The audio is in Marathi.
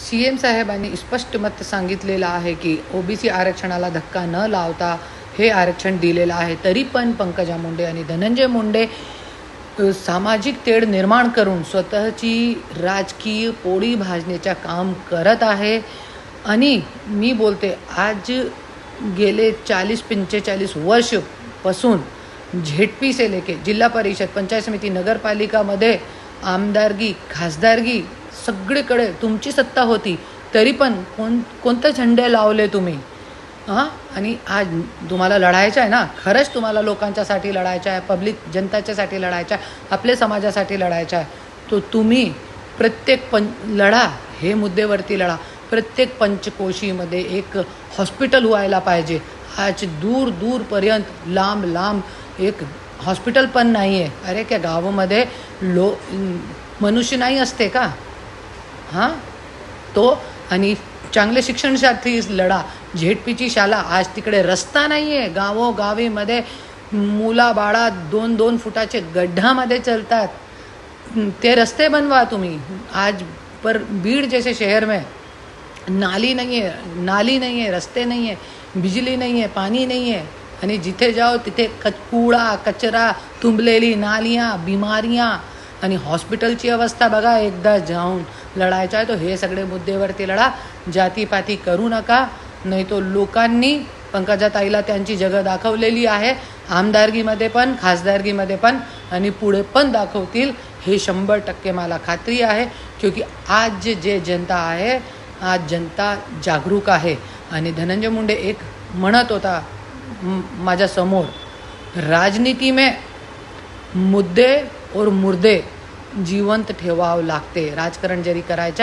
सी एम साहेबांनी स्पष्ट मत सांगितलेलं आहे की ओबीसी आरक्षणाला धक्का न लावता हे आरक्षण दिलेलं आहे. तरी पण पंकजा मुंडे आणि धनंजय मुंडे सामाजिक तेढ निर्माण करून स्वतःची राजकीय पोळी भाजण्याच्या काम करत आहे. आणि मी बोलते आज गेले चाळीस पंचेचाळीस वर्षपासून झेडपी से लेके जिल्हा परिषद पंचायत समिती नगरपालिकामध्ये आमदारगी खासदारगी सगळीकडे तुमची सत्ता होती तरी पण कोण कोणते झेंडे लावले तुम्ही? हां आणि आज तुम्हाला लढायचं आहे ना? खरंच तुम्हाला लोकांच्यासाठी लढायचं आहे पब्लिक जनताच्यासाठी लढायचं आहे आपल्या समाजासाठी लढायचं आहे. तो तुम्ही प्रत्येक पं लढा हे मुद्देवरती लढा. प्रत्येक पंचकोशीमध्ये एक हॉस्पिटल व्हायला पाहिजे. आज दूर दूरपर्यंत लांब लांब एक हॉस्पिटल पण नाही आहे अरे क्या गावामध्ये लो मनुष्य नाही असते का? हां? तो आणि चांगले शिक्षणसाठी लढा. झेडपीची शाला आज तिकडे रस्ता नाही आहे गावोगावीमध्ये मुला बाळा दोन दोन फुटाचे गड्ढामध्ये चलतात. ते रस्ते बनवा तुम्ही. आज पर बीड़ जैसे शहर में नाली नहीं है नाली नहीं है रस्ते नहीं है बिजली नहीं है पाणी नाही आहे आणि जिथे जाओ तिथे कच कूडा कचरा तुंबलेली नालियाँ बिमारियाँ. आणि हॉस्पिटलची अवस्था बघा एकदा जाऊन. लढायचा आहे तो हे सगळे मुद्देवरती लढा. जातीपाती करू नका नाही तो लोकांनी पंकजाताईला त्यांची जगं दाखवलेली आहे. आमदारकीमध्ये पण खासदारकीमध्ये पण आणि पुढे पण दाखवतील. हे शंभर टक्के मला खात्री आहे क्योंकि आज जे- जे जनता आहे आज जनता जागरूक आहे. आणि धनंजय मुंडे एक म्हणत होता माझ्यासमोर राजनीती में मुद्दे और मुर्दे जिवंत ठेवावं लागते. राजकारण जरी करायचं आहे